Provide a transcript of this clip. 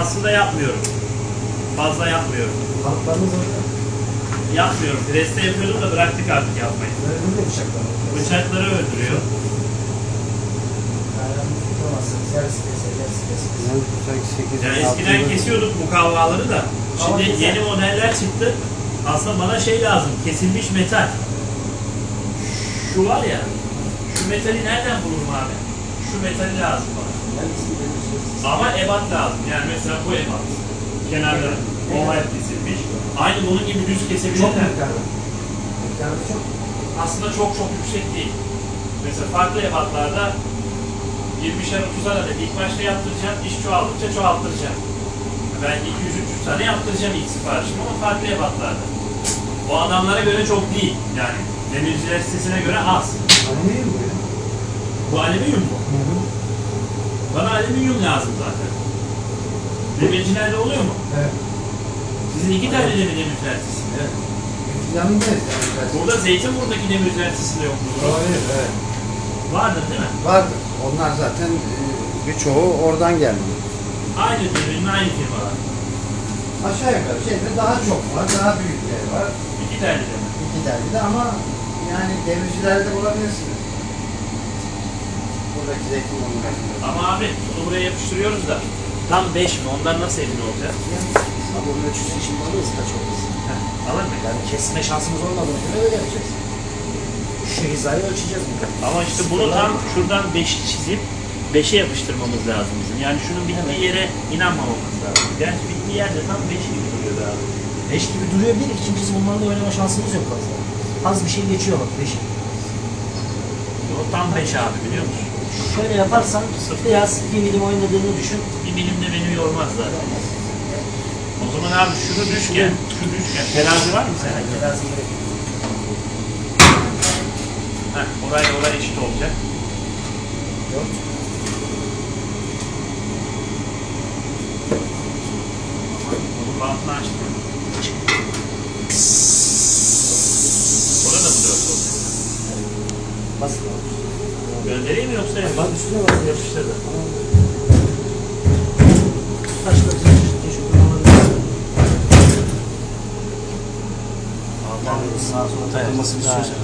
aslında yapmıyorum. Fazla yapmıyorum. Orada. Yapmıyorum. Preste yapıyordum da bıraktık artık yapmayı. Böyle de bıçaklar var. Bıçakları öldürüyor. Yani eskiden kesiyorduk bu kavgaları da. Şimdi yeni modeller çıktı. Aslında bana şey lazım. Kesilmiş metal. Şu var ya. Şu metali nereden bulurum abi? Şu metali lazım bana. Ama ebat lazım. Yani mesela bu ebat. Kenarları oval kesilmiş. Aynı bunun gibi düz Çok kesebilirler. miktarda. Miktarda çok. Aslında çok çok yüksek değil. Mesela farklı ebatlarda 20'şer 30'ar adet ilk başta yaptıracağım. İş çoğaldıkça çoğaltıracağım. Ben 200-300 tane yaptıracağım ilk siparişim ama farklı ebatlarda. O adamlara göre çok değil. Yani demirciler sitesine göre az. Alüminyum bu ya. Bu alüminyum mu? Hı hı. Bana alüminyum lazım zaten. Demircilerde oluyor mu? Evet. Sizin iki tane de mi demirciler sitesinde? Evet. Yanındayız yani. Burada Zeytinburnu'daki demirciler sitesinde yok mu? Olabilir, evet. Vardır değil mi? Vardır. Onlar zaten e, birçoğu oradan geldi. Aynı demirin aynı firmalar. Aşağı yukarı şeyde daha çok var, daha büyükleri var. İki tane de mi? İki tane de ama yani demircilerde bulabilirsiniz. Buradaki zeytin bulunmasında. Ama abi bunu buraya yapıştırıyoruz da tam 5 mi? Ondan nasıl emin olacağız? Ama onun ölçüsü için alırız kaç. Heh, alır mı? Yani kesme şansımız olmadığına göre öyle yapacağız. Şu hizayı ölçeceğiz burada. Ama işte bunu tam şuradan 5 çizip 5'e yapıştırmamız lazım bizim. Yani şunun bittiği yere inanmamamız lazım. Gerçi bittiği yerde tam 5 gibi duruyor abi. Beş gibi duruyor bir, ikincisi bunlarla oynama şansımız yok fazla. Az bir şey geçiyor bak beş. O tam 5 abi biliyor musun? Şöyle yaparsan biraz bir milim oynadığını düşün. Bir milim de beni yormaz zaten. O zaman abi şunu düşken, şu düşken. Terazi var mı senin? Terazi gerek yok. Heh, orayla oraya eşit olacak. Dört. Bunun bantını açtım. Orada mı 4 olacak? Abi. Göndereyim mi yoksa Bak üstüne bak. yapıştırdım? Taşla çeşitli şu Sağa sola takılmasını istiyorsan.